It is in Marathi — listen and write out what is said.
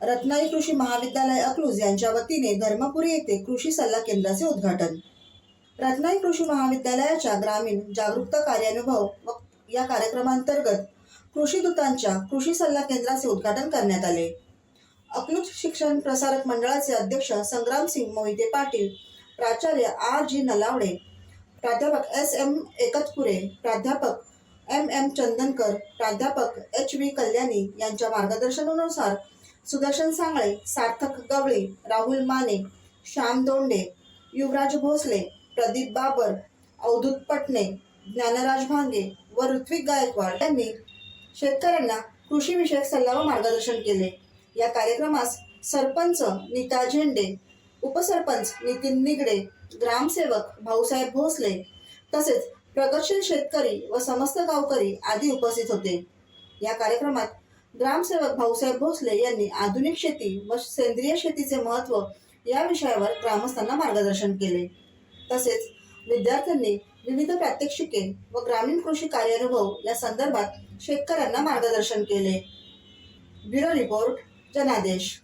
रत्नाई कृषी महाविद्यालय अकलूज यांच्या वतीने धर्मपुरी येथे कृषी सल्ला केंद्राचे उद्घाटन. रत्नाई कृषी महाविद्यालयाच्या ग्रामीण जागरूकता कार्यानुभव व या कार्यक्रमांतर्गत कृषी दूतांच्या कृषी सल्ला केंद्राचे उद्घाटन करण्यात आले. अकलूज शिक्षण प्रसारक मंडळाचे अध्यक्ष संग्रामसिंग मोहिते पाटील प्राचार्य आर जी नलावडे प्राध्यापक एस एम एकतपुरे प्राध्यापक एम एम चंदनकर प्राध्यापक एच व्ही कल्याणी यांच्या मार्गदर्शनानुसार सुदर्शन सांगळे सार्थक गवळी राहुल माने श्याम दोंडे युवराज भोसले प्रदीप बाबर अवधूत पटणे ज्ञानराज भांगे व ऋत्विक गायकवाड यांनी शेतकऱ्यांना कृषीविषयक सल्ला व मार्गदर्शन केले. या कार्यक्रमास सरपंच नीता झेंडे उपसरपंच नितीन निगडे ग्रामसेवक भाऊसाहेब भोसले तसेच प्रगतशील शेतकरी व समस्त गावकरी आदी उपस्थित होते. या कार्यक्रमात ग्रामसेवक भाऊसाहेब भोसले यांनी आधुनिक शेती व सेंद्रिय शेतीचे महत्त्व या विषयावर ग्रामस्थांना मार्गदर्शन केले. तसेच विद्यार्थ्यांनी विविध प्रात्यक्षिके व ग्रामीण कृषी कार्यानुभव या संदर्भात शेतकऱ्यांना मार्गदर्शन केले. ब्युरो रिपोर्ट जनादेश.